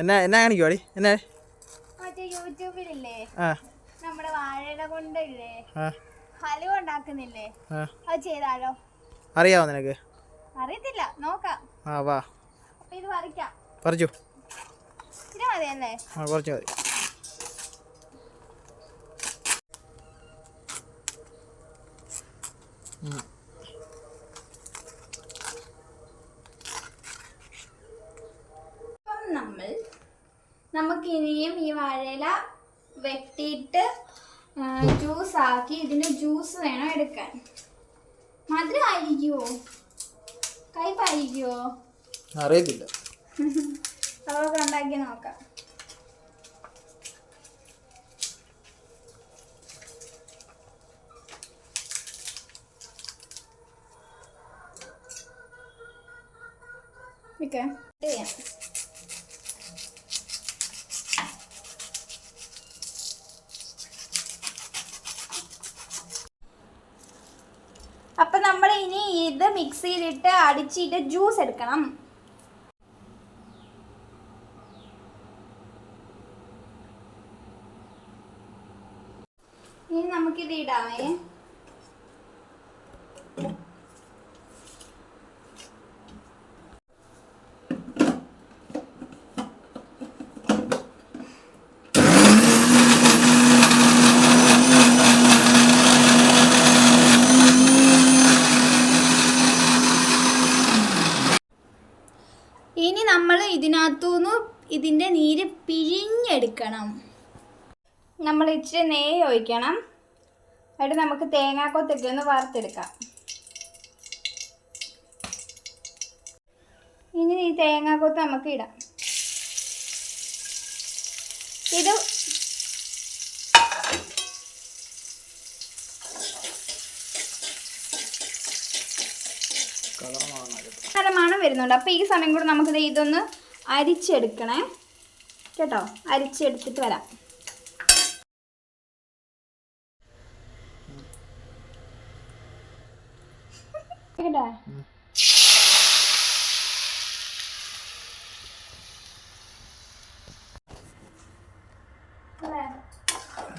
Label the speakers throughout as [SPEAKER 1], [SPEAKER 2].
[SPEAKER 1] എന്നാ എന്നാ കാണിക്കുവാടി എന്നാ?
[SPEAKER 2] യൂട്യൂബിലില്ലേ? നമ്മുടെ വാഴയുടെ കൊണ്ടില്ലേ? ഹലുവ ഉണ്ടാക്കുന്നില്ലേ? അത് ചെയ്താലോ?
[SPEAKER 1] അറിയാവോ നിനക്ക്?
[SPEAKER 2] അറിയത്തില്ല. നോക്കാം.
[SPEAKER 1] ആ വാ.
[SPEAKER 2] അപ്പൊ ഇത് പറിക്കാം.
[SPEAKER 1] പറിച്ചു.
[SPEAKER 2] ഇത് മതിയല്ലേ?
[SPEAKER 1] ആ കുറച്ച് മതി.
[SPEAKER 2] അപ്പം നമ്മൾ നമുക്ക് ഇനിയും ഈ വാഴയില വെട്ടിയിട്ട് ജ്യൂസ് ആക്കി ഇതിന് ജ്യൂസ് വേണം എടുക്കാൻ. മധുരം ആയിരിക്കുമോ കയ്പായിരിക്കുമോ
[SPEAKER 1] അറിയത്തില്ല
[SPEAKER 2] അതൊക്കെ ഉണ്ടാക്കി നോക്കാം. ഓക്കെ ചെയ്യാം. മിക്സിയിലിട്ട് അടിച്ചിട്ട് ജ്യൂസ് എടുക്കണം. ഇനി നമുക്കിത് ഇടാമേ ഇനി നമ്മൾ ഇതിനകത്തുനിന്ന് ഇതിന്റെ നീര് പിഴിഞ്ഞെടുക്കണം. നമ്മൾ ഇച്ചിരി നെയ്യ് ഒഴിക്കണം. എന്നിട്ട് നമുക്ക് തേങ്ങാക്കൊത്തൊക്കെ ഒന്ന് വറുത്തെടുക്കാം. ഇനി ഈ തേങ്ങാക്കൊത്ത് നമുക്ക് ഇടാം. ഇത് നല്ല മണം വരുന്നുണ്ട്. അപ്പോൾ ഈ സമയം കൂടെ നമുക്കിത് ഇതൊന്ന് അരിച്ചെടുക്കണേ. കേട്ടോ. അരിച്ചെടുത്തിട്ട് വരാം. കേട്ടോ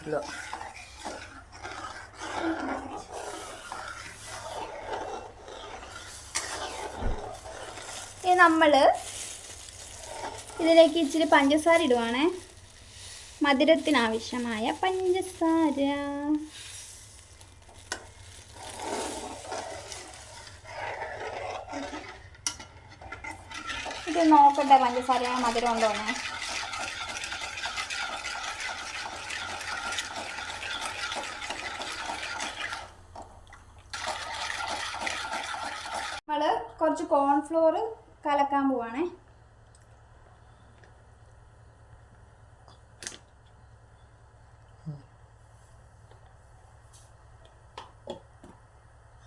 [SPEAKER 1] ഇല്ല.
[SPEAKER 2] നമ്മൾ ഇതിലേക്ക് ഇച്ചിരി പഞ്ചസാര ഇടുവാണേ. മധുരത്തിനാവശ്യമായ പഞ്ചസാര. ഇത് നോക്കട്ടെ പഞ്ചസാര മധുരം ഉണ്ടോന്ന്. നമ്മൾ കുറച്ച് കോൺഫ്ലോർ കലക്കാൻ പോവാണേ.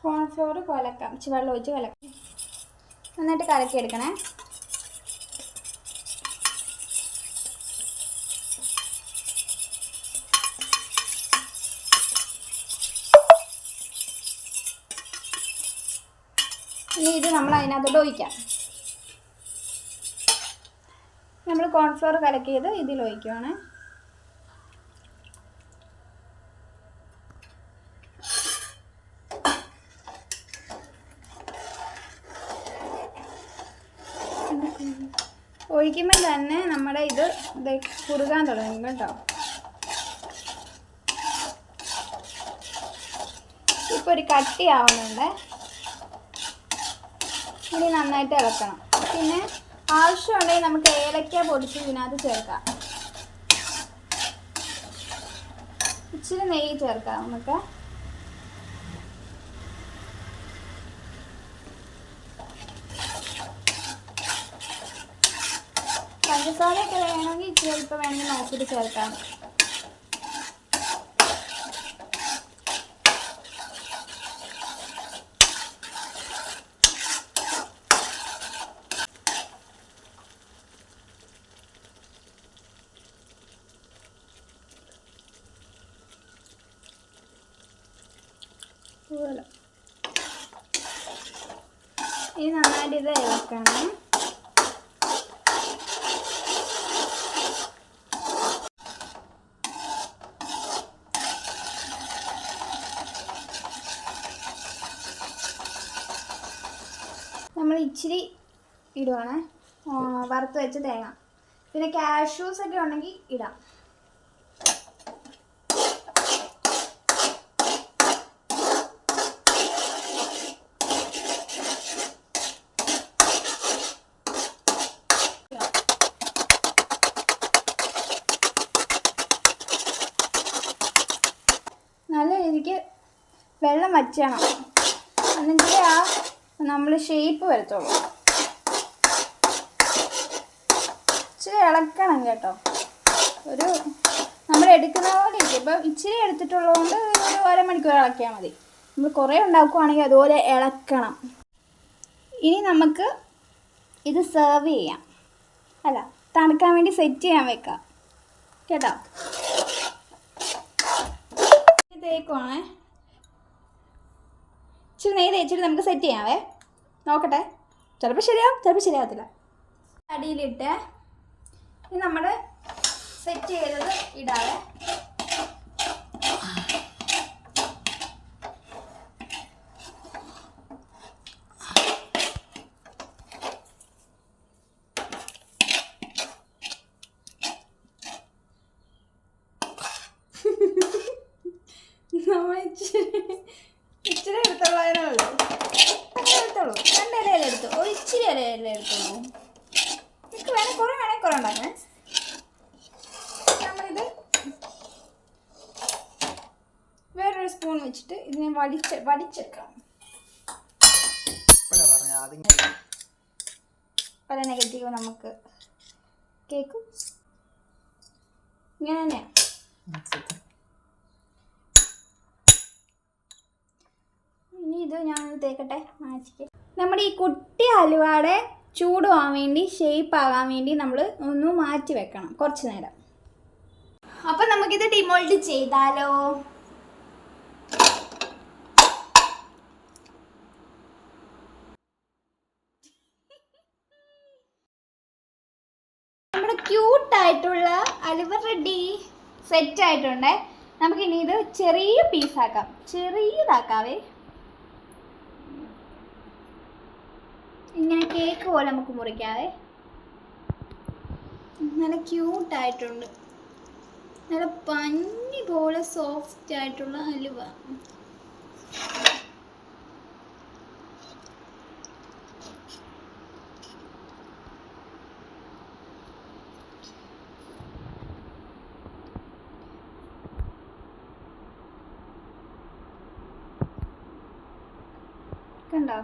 [SPEAKER 2] കോൺഫ്ലോർ കലക്കാം. ഇച്ചിരി വെള്ളം ഒഴിച്ച് കലക്കാം. നന്നായിട്ട് കലക്കി എടുക്കണേ ഇനി ഇത് നമ്മൾ അതിനകത്തോട്ട് ഒഴിക്കാം. നമ്മൾ കോൺഫ്ലോർ കലക്കിയത് ഇതിൽ ഒഴിക്കുവാണ്. ഒഴിക്കുമ്പോൾ തന്നെ നമ്മുടെ ഇത് കുറുകാൻ തുടങ്ങും കേട്ടോ. ഇപ്പോൾ ഒരു കട്ടിയാവുന്നുണ്ട് ഇനി നന്നായിട്ട് ഇളക്കണം. പിന്നെ ആവശ്യമുണ്ടെങ്കിൽ നമുക്ക് ഏലക്ക പൊടിച്ച് ഇതിനകത്ത് ചേർക്കാം. ഇച്ചിരി നെയ്യ് ചേർക്കാം നമുക്ക്. പഞ്ചസാരയൊക്കെ വേണമെങ്കിൽ ഇച്ചിരി വേണമെങ്കിൽ നോക്കിയിട്ട് ചേർക്കാം. അതുപോലെ ഇനി നന്നായിട്ട് ഇത് ഇളക്കണം നമ്മൾ ഇച്ചിരി ഇടുവാണ്. വറുത്ത് വെച്ച തേങ്ങ. പിന്നെ കാഷ്യൂസ് ഒക്കെ ഉണ്ടെങ്കിൽ ഇടാം. നല്ല രീതിക്ക് വെള്ളം വച്ചണം എന്നെങ്കിലേ ആ നമ്മൾ ഷേപ്പ് വരത്തുള്ളൂ ഇച്ചിരി ഇളക്കണം കേട്ടോ. ഒരു നമ്മൾ എടുക്കുന്ന പോലെ ഇരിക്കും. ഇപ്പം ഇച്ചിരി എടുത്തിട്ടുള്ളതുകൊണ്ട് ഒരു അരമണിക്കൂർ ഇളക്കിയാൽ മതി. നമ്മൾ കുറേ ഉണ്ടാക്കുവാണെങ്കിൽ അതുപോലെ ഇളക്കണം. ഇനി നമുക്ക് ഇത് സെർവ് ചെയ്യാം. അല്ല തണുക്കാൻ വേണ്ടി സെറ്റ് ചെയ്യാൻ വെക്കാം. കേട്ടോ? തേക്കുവാണേ ഇച്ചിരി നെയ്യ് തേച്ചിട്ട് നമുക്ക് സെറ്റ് ചെയ്യാവേ. നോക്കട്ടെ. ചിലപ്പോൾ ശരിയാവും ചിലപ്പോൾ ശരിയാവത്തില്ല. അടിയിലിട്ട് ഇനി നമ്മൾ സെറ്റ് ചെയ്തത് ഇടാതെ ഇച്ചിരി അങ്ങനെ എടുത്തോളൂ രണ്ട് ഇലയിലെടുത്തു ഒരു ഇച്ചിരി ഇലയില എനിക്ക് വേണേൽ കുറേ വേണേൽ കുറേ ഉണ്ടാക്കണേ നമ്മളിത് വേറൊരു സ്പൂൺ വെച്ചിട്ട് ഇതിനെ വടിച്ച് വടിച്ചെടുക്കാം.
[SPEAKER 1] ഇപ്പോഴാ പറഞ്ഞ ആദ്യം
[SPEAKER 2] പല നെഗറ്റീവ് നമുക്ക് കേൾക്കും ഇങ്ങനെ തന്നെയാണ് ഇനി ഇത് ഞാൻ തേക്കട്ടെ മാച്ചിക്ക് നമ്മുടെ ഈ കുട്ടി ഹലുവയുടെ ചൂട് പോകാൻ വേണ്ടി ഷേപ്പ് ആകാൻ വേണ്ടി നമ്മൾ ഒന്ന് മാറ്റി വെക്കണം കുറച്ച് നേരം. അപ്പം നമുക്കിത് ഡിമോൾഡ് ചെയ്താലോ? നമ്മുടെ ക്യൂട്ടായിട്ടുള്ള അലുവ റെഡി. സെറ്റ് ആയിട്ടുണ്ട് നമുക്കിനി ഇത് ചെറിയ പീസാക്കാം. ചെറിയതാക്കാവേ. ഇങ്ങനെ കേക്ക് പോലെ നമുക്ക് മുറിക്കാവേ. നല്ല ക്യൂട്ടായിട്ടുണ്ട് നല്ല പഞ്ഞി പോലെ സോഫ്റ്റ് ആയിട്ടുള്ള ഹലുവ. കണ്ടോ?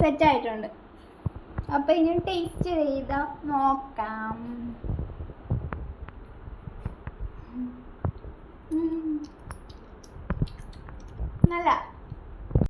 [SPEAKER 2] സെറ്റ് അപ്പൊ ഇനി ടേസ്റ്റ് ചെയ്ത നോക്കാം. നല്ല